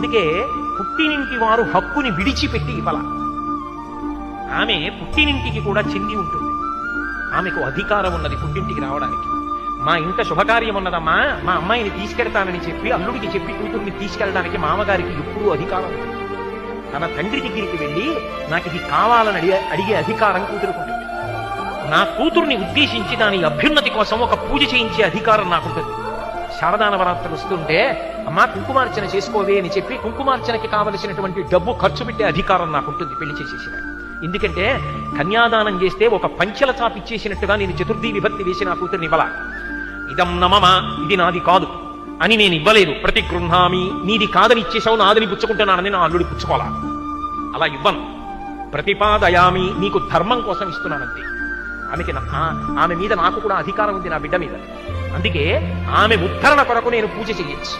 అందుకే పుట్టినింటి వారు హక్కుని విడిచిపెట్టి ఇవ్వాల. ఆమె పుట్టినింటికి కూడా చెంది ఉంటుంది. ఆమెకు అధికారం ఉన్నది పుట్టింటికి రావడానికి. మా ఇంట శుభకార్యం ఉన్నదమ్మా. మా అమ్మాయిని తీసుకెడతానని చెప్పి అల్లుడికి చెప్పి కూతుర్ని తీసుకెళ్ళడానికి మామగారికి ఎప్పుడూ అధికారం ఉంది. తన తండ్రి దగ్గరికి వెళ్ళి నాకు ఇది కావాలని అడిగే అడిగే అధికారం కూతురుకుంటుంది నా కూతుర్ని ఉద్దేశించి దాని అభ్యున్నతి కోసం ఒక పూజ చేయించే అధికారం నాకుంటుంది. శారదా నవరాత్రులు వస్తుంటే అమ్మా కుంకుమార్చన చేసుకోవే అని చెప్పి కుంకుమార్చనకి కావలసినటువంటి డబ్బు ఖర్చు పెట్టే అధికారం నాకుంటుంది పెళ్ళి చేసేసిన. ఎందుకంటే కన్యాదానం చేస్తే ఒక పంచెల చాపిచ్చేసినట్టుగా నేను చతుర్థి విభక్తి వేసి నా కూతుర్ని ఇవ్వాల. ఇదం నమమా ఇది నాది కాదు. అని నేను ఇవ్వలేదు. ప్రతి గృహామి నీది కాదని ఇచ్చేసావు నాదని పుచ్చుకుంటున్నానని నా అల్లుడు పుచ్చుకోవాలా అలా ఇవ్వను. ప్రతిపాదయామి నీకు ధర్మం కోసం ఇస్తున్నానంతే. ఆమెకి ఆమె మీద నాకు కూడా అధికారం ఉంది నా బిడ్డ మీద. అందుకే ఆమె ఉద్ధరణ కొరకు నేను పూజ చెయ్యొచ్చు.